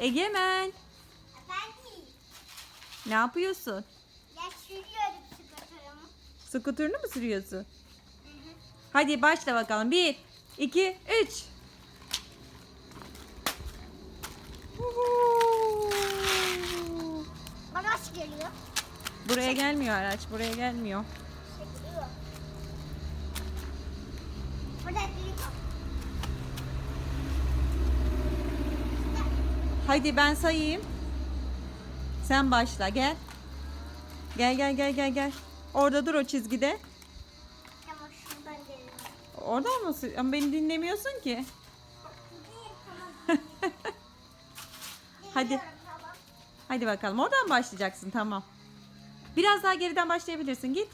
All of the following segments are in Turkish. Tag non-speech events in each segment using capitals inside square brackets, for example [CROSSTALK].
Egemen Efendim. ne yapıyorsun? Ya sürüyorum skuterumu. Skuterını mı sürüyorsun? Hadi başla bakalım. Bir, iki, üç. Araç geliyor. Buraya gelmiyor araç. Buraya gelmiyor. Çekiliyor. Burada biri var. Hadi ben sayayım. Sen başla gel. Gel gel gel gel gel. Orada dur o çizgide. Tamam şuradan geliyor. Oradan mı? Ama beni dinlemiyorsun ki. [LAUGHS] Hadi. Geliyorum, tamam. Hadi bakalım. Oradan başlayacaksın tamam. Biraz daha geriden başlayabilirsin. Git.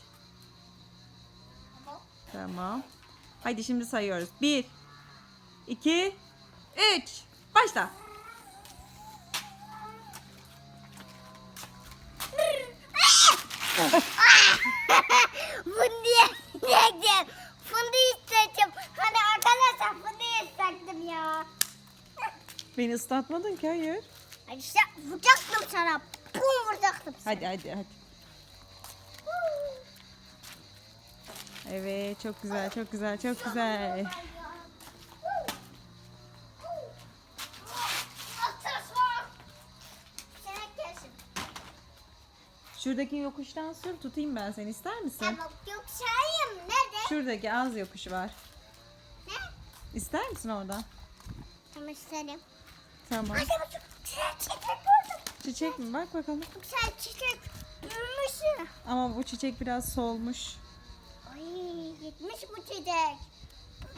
Tamam. Tamam. Hadi şimdi sayıyoruz. Bir, iki, üç. Başla. [LAUGHS] Fındığı yiyeceğim. Fındığı isteyeceğim. Hani arkadaşlar fındığı istedim ya. Beni ıslatmadın ki hayır. Hadi işte vuracaktım sana. Pum vuracaktım sana. Hadi hadi hadi. Evet çok güzel çok güzel çok güzel. Sen kesin. Şuradaki yokuştan sür tutayım ben seni ister misin? Tamam yok sayayım. Nerede? Şuradaki az yokuş var. Ne? İster misin oradan? Tamam isterim. Tamam. Hadi bak çiçek çiçek gördüm. Çiçek mi? Bak bakalım. Sen çiçek büyümüş. Ama bu çiçek biraz solmuş. Ay gitmiş bu çiçek.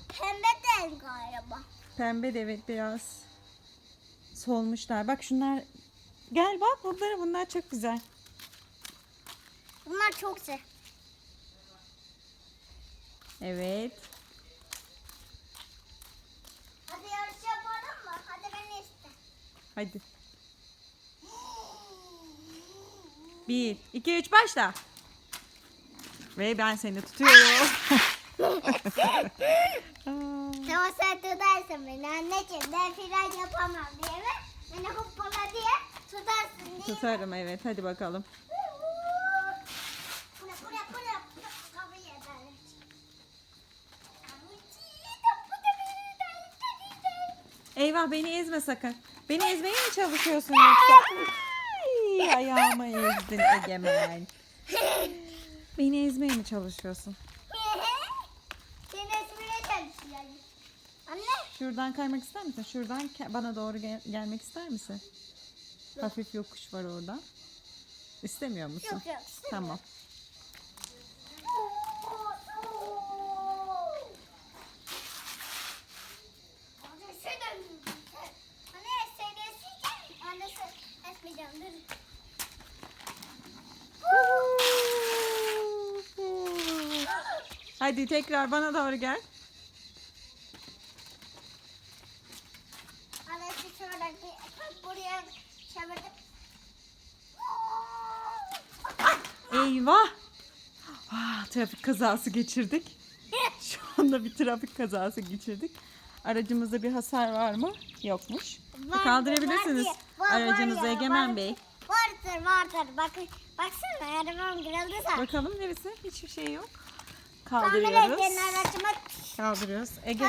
Pembe değil galiba. Pembe de evet biraz solmuşlar. Bak şunlar Gel bak bunlar bunlar çok güzel. Bunlar çok güzel. Evet. Hadi yarış yapalım mı? Hadi beni iste. Hadi. [GASPS] Bir, iki, üç başla. Ve ben seni tutuyorum. [LAUGHS] Tamam sen tutarsın beni anneciğim. Ben fren yapamam diye mi? Beni hoppala diye tutarsın diye. Tutarım evet hadi bakalım. Eyvah beni ezme sakın. Beni ezmeye mi çalışıyorsun yoksa? Ay, ayağıma ezdin Egemen. Beni ezmeye mi çalışıyorsun? Seni esmine çalışıyor. Anne. Şuradan kaymak ister misin? Şuradan ke- bana doğru gel- gelmek ister misin? Hafif yokuş var orada. İstemiyor musun? Yok yok. Tamam. Hadi tekrar bana doğru gel. Eyvah! Ah, trafik kazası geçirdik. [LAUGHS] Şu anda bir trafik kazası geçirdik. Aracımızda bir hasar var mı? Yokmuş. Kaldırabilirsiniz aracınızı Egemen Bey. Vardır vardır. Bakın baksana arabam kırıldıysa. Bakalım neresi? Hiçbir şey yok. Kaldırıyoruz. Kaldırıyoruz. Ege.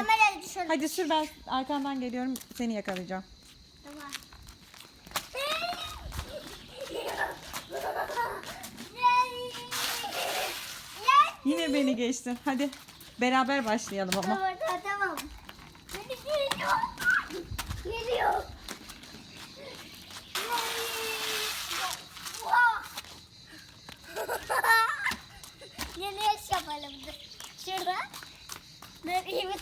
Hadi sür ben arkandan geliyorum. Seni yakalayacağım. Tamam. Yine beni geçtin. Hadi beraber başlayalım ama. Tamam tamam tamam. Beni geliyor. Geliyor. Yaş yapalım. Şurada. Dur iyi geliyor.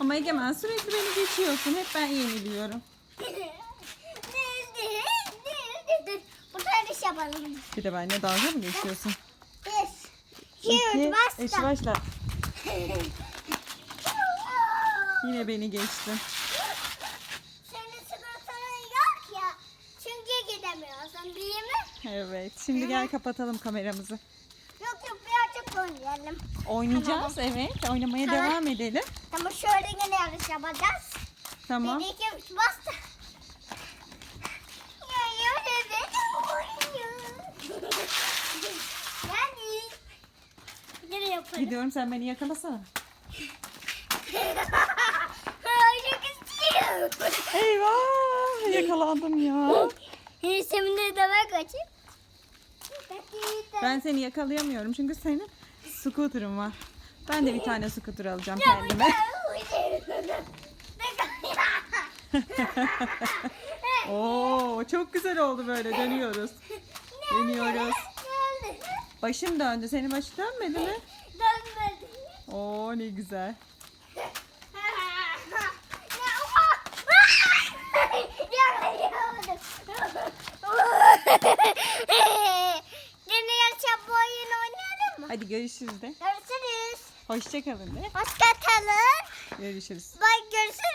Ama Egemen sürekli beni geçiyorsun. Hep ben yeniliyorum. Burada yarış yapalım. Bir de benimle dalga mı geçiyorsun? Bir. İki. Üç. üç, Basta. başla. [LAUGHS] Yine beni geçtin. Senin sigortanın yok ya. Çünkü gidemiyorsun değil mi? Evet. Şimdi gel kapatalım kameramızı. Yok yok birazcık oynayalım. Oynayacağız evet. Oynamaya Tamam. devam edelim. Tamam şöyle yine yarış yapacağız. Tamam. Bir iki üç bastı. Ya ya evet. Yani. Nereye yaparım? Gidiyorum sen beni yakalasana. İstiyorum. Eyvah yakalandım ya. Seminde de ben kaçayım. Ben seni yakalayamıyorum çünkü senin scooter'ın var. Ben de bir tane scooter alacağım kendime. [LAUGHS] Oo çok güzel oldu böyle dönüyoruz. Dönüyoruz. Başım döndü. Senin başı dönmedi mi? Dönmedi. Oo ne güzel. [LAUGHS] Hadi görüşürüz de. Görüşürüz. Hoşçakalın de. Hoşçakalın. Görüşürüz. Bye görüşürüz.